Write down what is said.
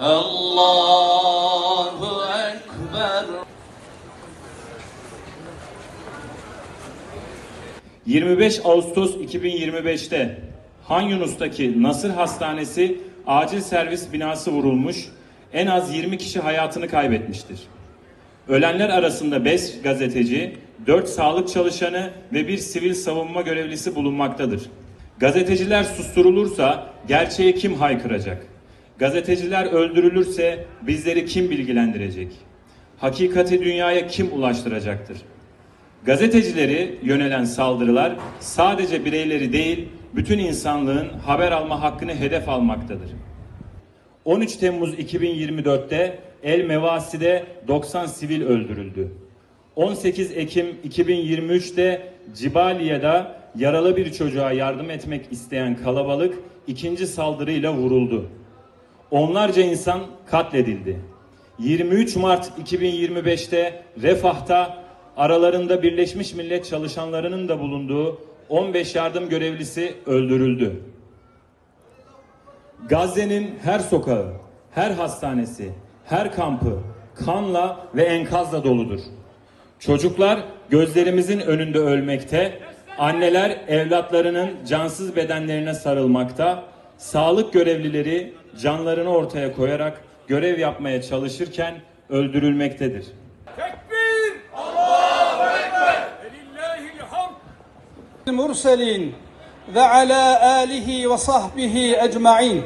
Allahu Ekber 25 Ağustos 2025'te Han Yunus'taki Nasır Hastanesi acil servis binası vurulmuş, en az 20 kişi hayatını kaybetmiştir. Ölenler arasında 5 gazeteci, 4 sağlık çalışanı ve bir sivil savunma görevlisi bulunmaktadır. Gazeteciler susturulursa gerçeği kim haykıracak? Gazeteciler öldürülürse bizleri kim bilgilendirecek? Hakikati dünyaya kim ulaştıracaktır? Gazetecileri yönelen saldırılar sadece bireyleri değil, bütün insanlığın haber alma hakkını hedef almaktadır. 13 Temmuz 2024'te El Mevasi'de 90 sivil öldürüldü. 18 Ekim 2023'te Cibaliye'de yaralı bir çocuğa yardım etmek isteyen kalabalık ikinci saldırıyla vuruldu. Onlarca insan katledildi. 23 Mart 2025'te Refah'ta aralarında Birleşmiş Millet çalışanlarının da bulunduğu 15 yardım görevlisi öldürüldü. Gazze'nin her sokağı, her hastanesi, her kampı kanla ve enkazla doludur. Çocuklar gözlerimizin önünde ölmekte, anneler evlatlarının cansız bedenlerine sarılmakta, Sağlık görevlileri canlarını ortaya koyarak görev yapmaya çalışırken öldürülmektedir. Tekbir! Allahu Ekber! Mursali'in ve ala alihi ve sahbihi ecmaîn.